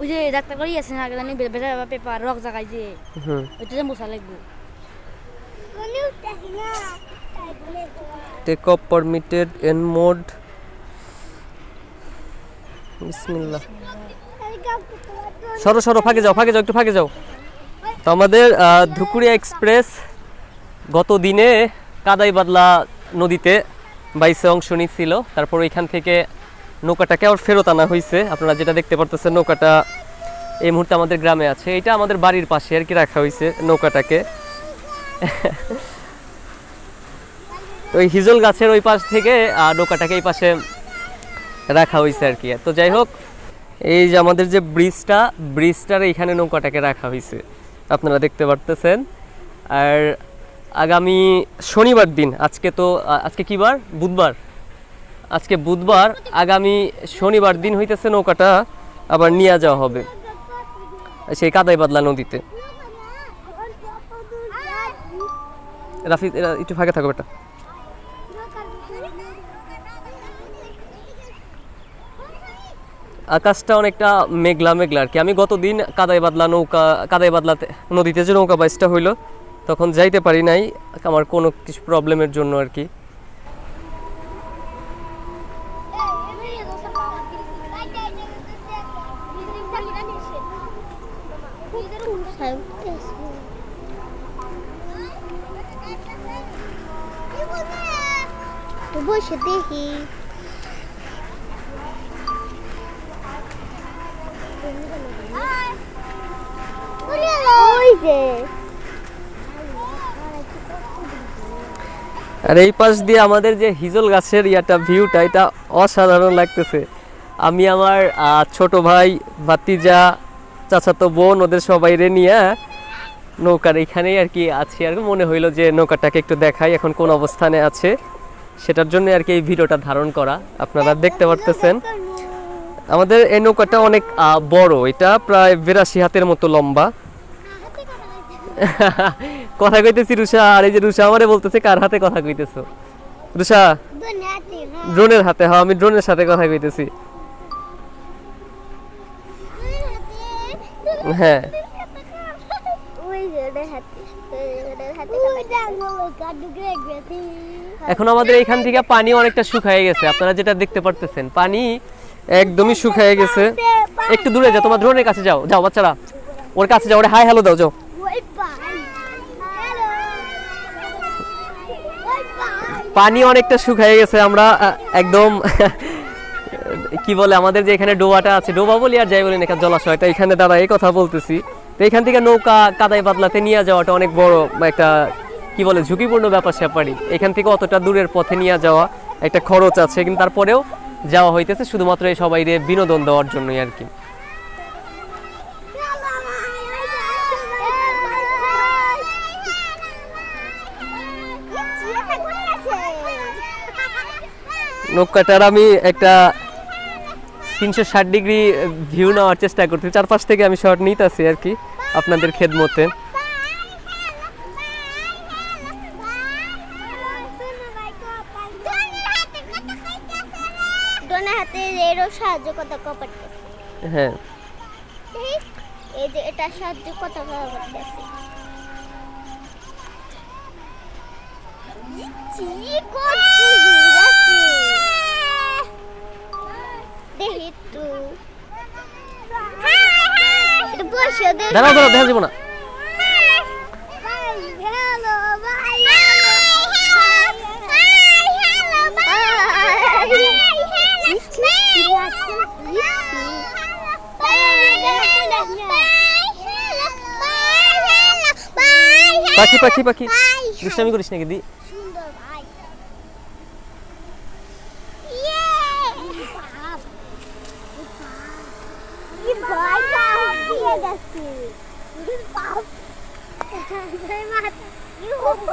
ওই যে ডাক্তার করি আছে না জানি বেটা পেপার রক জাগাই যে। ওইটা যে মশা লাগবে। টেক অফ পারমিটেড এন মোড বিসমিল্লাহ সরো সরো ফাঁকে যাও ফাঁকে যাও একটু ফাঁকে যাও। তো আমাদের ধুকুরিয়া এক্সপ্রেস গত দিনে কাদাই বাদলা নদীতে বাইসে অংশ নিচ্ছিল তারপর ওইখান থেকে নৌকাটাকে আবার ফেরত আনা হয়েছে আপনারা যেটা দেখতে পারতেছেন নৌকাটা এই মুহূর্তে আমাদের গ্রামে আছে। এটা আমাদের বাড়ির পাশে আর কি রাখা হয়েছে নৌকাটাকে। ওই হিজল গাছের ওই পাশ থেকে আহ, নৌকাটাকে এই পাশে রাখা হয়েছে আর কি। তো যাই হোক এই যে আমাদের যে ব্রিজটা ব্রিজটার এইখানে নৌকাটাকে রাখা হয়েছে আপনারা দেখতে পারতেছেন। আর আগামী শনিবার দিন আজকে তো আজকে কি বার? বুধবার। আজকে বুধবার, আগামী শনিবার দিন হইতেছে নৌকাটা আবার নিয়ে যাওয়া হবে। সেই কাদাই বাদলা নদীতে। রাফি একটু ফাঁকে থাকো বেটা। আকাশটা অনেকটা মেঘলা মেঘলা আর কি। আমি গতদিন কাদাই বাদলা নৌকা, কাদাই বাদলাতে নদীতে যে নৌকা বাইসটা হইল, তখন যাইতে পারি নাই। আমার কোনো কিছু প্রবলেমের জন্য আর কি। বসে দেখি আর এই পাশ দিয়ে আমাদের যে হিজল গাছের ইয়াটা ভিউটা এটা অসাধারণ লাগতেছে। আমি আমার ছোট ভাই ভাতিজা চাচাতো বোন ওদের সবাই রে নিয়ে নৌকার এখানেই আর কি আছি। আর মনে হইল যে নৌকাটাকে একটু দেখাই এখন কোন অবস্থানে আছে। সেটার জন্য আর কি এই ভিডিওটা ধারণ করা। আপনারা দেখতে পারতেছেন। আমাদের এই নৌকাটা অনেক বড়। এটা প্রায় বিরাশি হাতের মতো লম্বা। কথা কইতেছি রুষা আর এই যে রুষা আমারে বলতেছে কার হাতে কথা কইতেছো? রুষা হ্যাঁ। ড্রোনের হাতে হ্যাঁ আমি ড্রোনের সাথে কথা কইতেছি। হ্যাঁ। এখন আমাদের এখান থেকে পানি অনেকটা শুকায় গেছে। আপনারা যেটা দেখতে পারতেছেন, পানি একদমই শুকায় গেছে। একটু দূরে যাও, তোমার ড্রোনের কাছে যাও। যাও, বাচ্চারা। ওর কাছে যাও, ওরে, হাই হ্যালো দাও, যাও। পানি অনেকটা শুকায় গেছে, আমরা একদম কি বলে আমাদের যে এখানে ডোবাটা আছে ডোবা বলি আর যাই বলি না জলাশয়টা এখানে দাঁড়া এই কথা বলতেছি। তো এখান থেকে নৌকা কাদাই বাদলাতে নিয়ে যাওয়াটা অনেক বড় একটা কি বলে ঝুঁকিপূর্ণ ব্যাপার স্যাপারই। এখান থেকে অতটা দূরের পথে নিয়ে যাওয়া একটা খরচ আছে কিন্তু তারপরেও যাওয়া হইতেছে শুধুমাত্র এই সবাই বিনোদন দেওয়ার জন্যই আর কি। নৌকাটার আমি একটা তিনশো ষাট ডিগ্রি ভিউ নেওয়ার চেষ্টা করছি চারপাশ থেকে আমি শর্ট নিতেছি আর কি, আপনাদের এরও সাহায্য হ্যাঁ এটা সাহায্য দেখি দাঁড়াও দাঁড়াও দেখা যাব না পাখি পাখি পাখি দুষ্টামি করিস নাকি দি সুন্দর ভাই ভাই দিয়ে গেছে